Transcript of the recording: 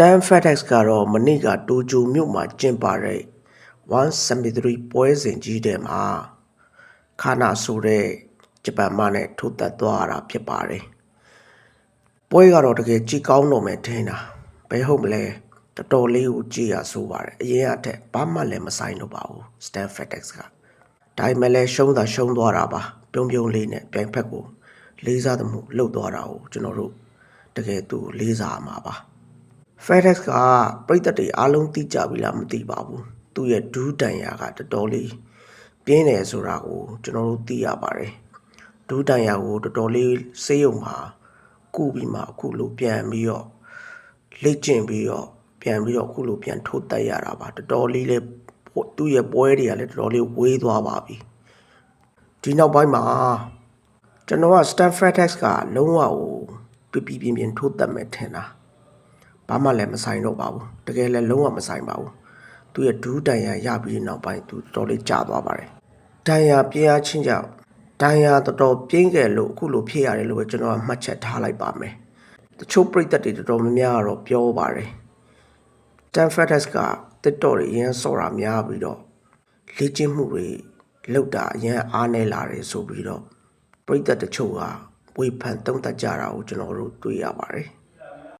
Stan FedEx ကတော့မနေ့ကတိုကျိုမြို့မှာကျင်းပတဲ့173ပွဲစဉ်ကြီးတဲ့မှာခါနာဆိုတဲ့ဂျပန်မနဲ့ထိုးသက်သွားရတာဖြစ်ပါတယ်။ပွဲကတော့တကယ်ကြည်ကောင်းတော့မယ်ထင်တာဘယ်ဟုတ်မလဲတော်တော်လေးကိုကြည်ရဆိုးပါတယ်အရင်အထက်ဘာမှလည်းမဆိုင်တော့ပါဘူး Stan FedEx ကဒါပေမဲ့လည်းရှုံးတာရှုံးသွားတာပါပြုံးပြုံးလေးနဲ့ပြိုင်ဖက်ကိုလေးစားသမှုလှုပ်သွားတာကိုကျွန်တော်တို့တကယ်သူ့ကိုလေးစားရမှာပါ FedEx ကပြည်သက်တွေအားလုံးသိကြပြီလားမသိပါဘူးသူ့ရဲ့ဒူးတန်ရာကတော်တော်လေးပြင်းတယ်ဆိုတာကိုကျွန်တော်တို့သိရပါတယ်ဒူးတန်ရာကိုတော်တော်လေးစေးရုံမှာကုပြီးမှအခုလိုပြန်ပြီးတော့လေ့ကျင့်ပြီးတော့ပြန်ပြီးတော့အခုလိုပြန်ထိုးတက်ရတာပါတော်တော်လေးလေးသူ့ရဲ့ပွဲတွေကလည်းတော်တော်လေးဝေးသွားပါပြီဒီနောက်ပိုင်းမှာကျွန်တော်က Stanford X ကလုံးဝကိုပြပြပြင်းပြင်းထိုးတက်မယ်ထင်တာ ဘာမှလည်းမဆိုင်တော့ပါဘူးတကယ်လည်းလုံးဝမဆိုင်ပါဘူးသူရဲ့ဒူးတန်ရရပြီးနောက်ပိုင်းသူတော်တော်လေးကြာသွားပါတယ်တန်ရပြင်းအားချင်းကြောင့်တန်ရတော်တော်ပြင်းခဲ့လို့အခုလိုဖြစ်ရတယ်လို့ပဲကျွန်တော်ကမှတ်ချက်ထားလိုက်ပါမယ်တချို့ပြိသက်တွေတော်တော်များများကတော့ပြောပါတယ်တန်ဖက်တက်စ်ကတစ်တော်တွေအရင်စော်တာများပြီးတော့လေ့ကျင့်မှုတွေလောက်တာအရင်အားနေလာတယ်ဆိုပြီးတော့ပြိသက်တချို့ကဝေဖန်တုံးတက်ကြတာကိုကျွန်တော်တို့တွေ့ရပါတယ်